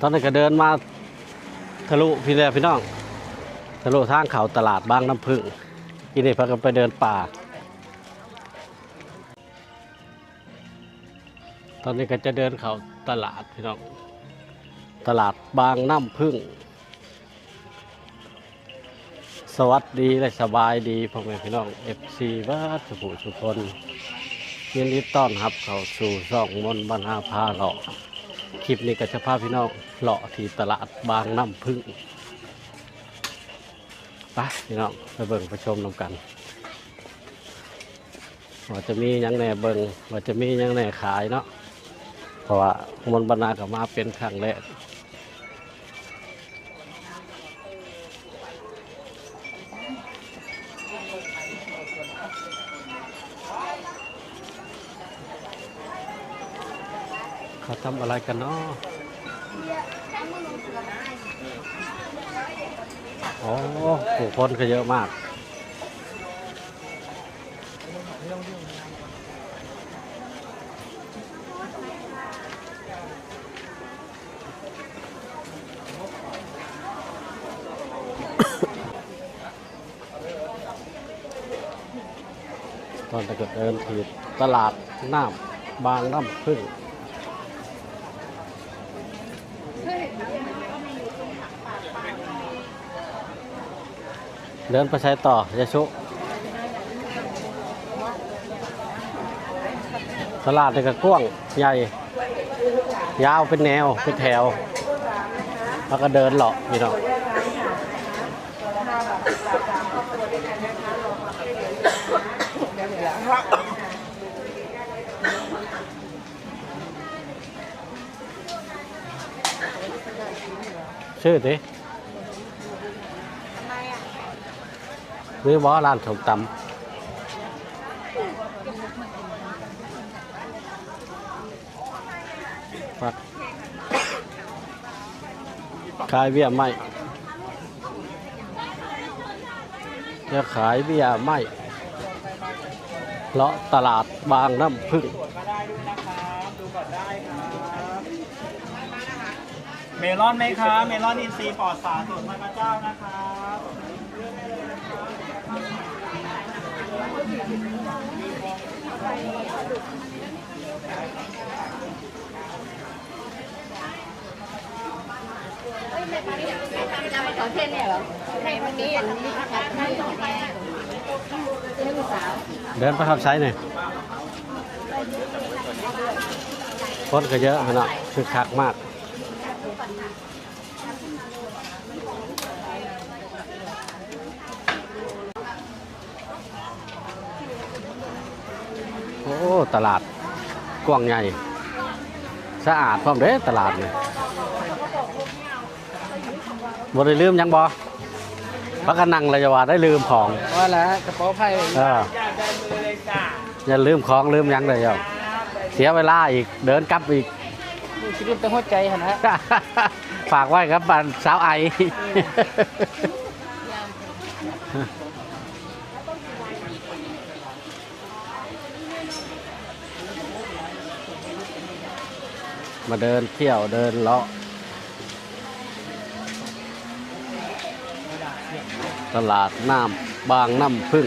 ตอนนี้ก็เดินมาทะลุพี่แลพี่น้องทะลุทางเขาตลาดบางน้ำพึ่งกินนี่พากันไปเดินป่า ตอนนี้ก็จะเดินเขาตลาดพี่น้องตลาดบางน้ำพึ่ง สวัสดีและสบายดีพ่อแม่พี่น้อง FC บ้านสุขุสุคนยินดีต้อนรับเข้าสู่ช่องมนบรรณาพาเลาะ คลิปนี้ก็จะพาพี่น้องเลาะที่ตลาดบางน้ำพึ่งไปพี่น้องไปเบิ่งไปชมนำกันว่าจะมียังแหน่เบิ่งว่าจะมียังแหน่ขายเนาะเพราะว่ามนบรรณากับมาเป็นครั้งแรก เขาทำอะไรกันเนาะอ๋อผู้คนก็เยอะมาก ตอนตะเกิดเดินทีตลาดน้ำบางน้ำพึ่ง เดินไปใช้ต่อยาชุตลาดนี่ก็กว้างใหญ่ ยาวเป็นแนว เป็นแถว แล้วก็เดินเลาะพี่น้อชื่อดิ ยวอร้านถมตำขายเบี้ยไม้จะขายเบี้ยไม้เลาะตลาดบางน้ำพึ่งเมลอนไหมคะ เมลอนอินทรีย์ปลอดสารสดมาเจ้านะคะ เมลอนอินทรีย์ปลอดสารสูตรพระเจ้านะครับเดินไปขับไซส์หน่อยคนก็เยอะขนาดคือคักมาก อ้ตลาดกว้างใหญ่สะอาดพร้อมเด้ตลาดนี่บ่ได้ลืมหยังบ่พักกันนั่งเลยจะว่าได้ลืมของว่าแล้วกระเป๋าไผ่เอออยากได้มือเลยจ้าอย่าลืมของลืมหยังเลยเจ้าเสียเวลาอีกเดินกลับอีกคิดว่าแต่หัวใจหันนะฝากไว้ครับบ้านสาวไอ มาเดินเที่ยวเดินเลาะตลาดน้ำบางน้ำพึ่ง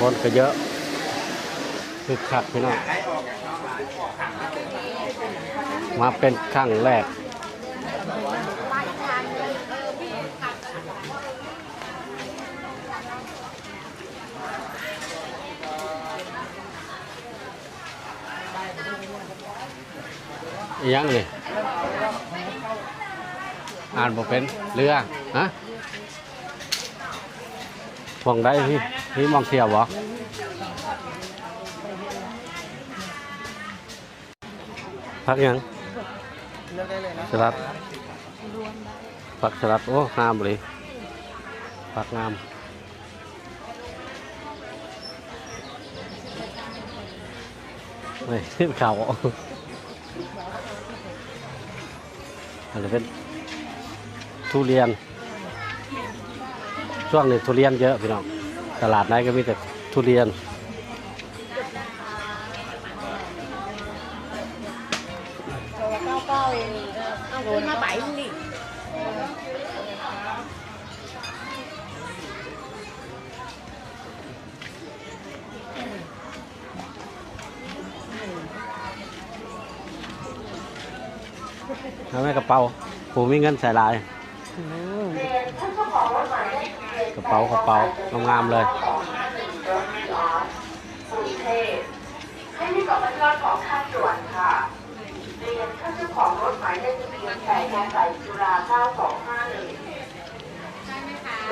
คนก็เยอะคือคักพี่น้อง มาเป็นครั้งแรก ยังนี่อ่านบ่เป็นเรือฮะพวงได้พี่พี่มองเที่ยวบ่ พักหยังเลือกได้เลยนะสลัดผักสลัด โอ้งามเลยผักงามเฮ้ยขึ้นเขาอันนี้เป็นทุเรียน ช่วงนี้ทุเรียนเยอะพี่น้อง ตลาดไหนก็มีแต่ทุเรียน แล้วแม่กระเป๋าผมมีเงินใส่ลายกระเป๋ากระเป๋างามๆเลยให้รีบกลับมาที่รถของท่านด่วนค่ะเรียนท่านเจ้าของรถหมายเลขทะเบียนแปดยาใส่จุฬา9251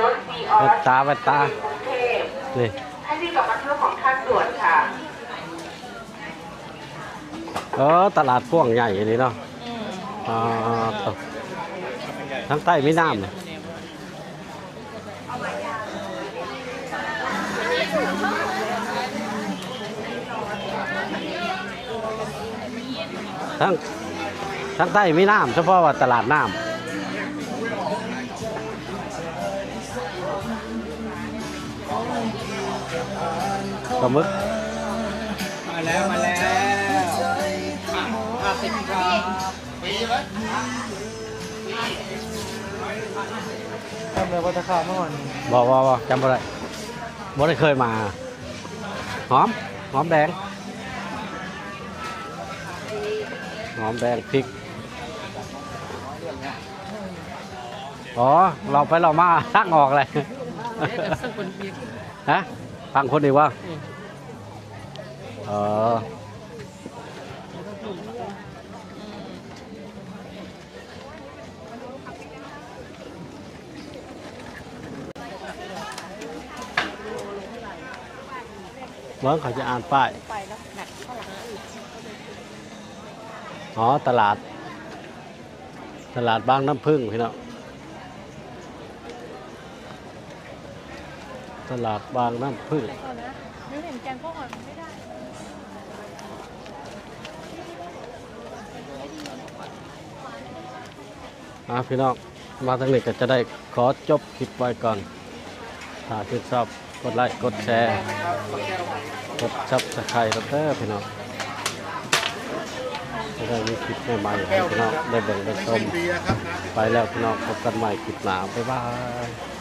รถบีออแว่สนตาแว่นตากรุงเทพนี่ให้รีบกลับมาที่รถของท่านด่วนค่ะ เออตลาดกว้างใหญ่อันนี้เนาะ อ่าตกทั้งใต้ไม่น้ำเลยทั้งทั้งใต้ไม่น้ำเฉพาะว่าตลาดน้ำปลาหมึก ทำเลยวัตถุข้าวเมื่อก่อนบอกว่าจำบ่ได้บ่ได้เคยมา หอม หอมแดง หอมแดงพริก อ๋อ เราไปเรามาทักออกเลยสักคนเพียงฮะฟังคนดีกว่าเออ เมื่อเขาจะอ่านป้าย ไปแล้วหนักเท่าไหร่อ๋อ ตลาด ตลาดบางน้ำพึ่งพี่น้อง ตลาดบางน้ำพึ่งก่อนนะนึกเห็นแกงพวกก่อนไม่ได้ อะพี่น้องมาทางนี้ก็จะได้ขอจบคลิปไว้ก่อน ถ้าชื่นชอบ กดไลค์กดแชร์ กดจับสไครต์แล้วเด้อพี่น้องจะได้มีคลิปใหม่ๆให้พี่น้องได้เบิ่งได้ชม ไปแล้วพี่น้องพบกันใหม่คลิปหน้าบ๊ายบาย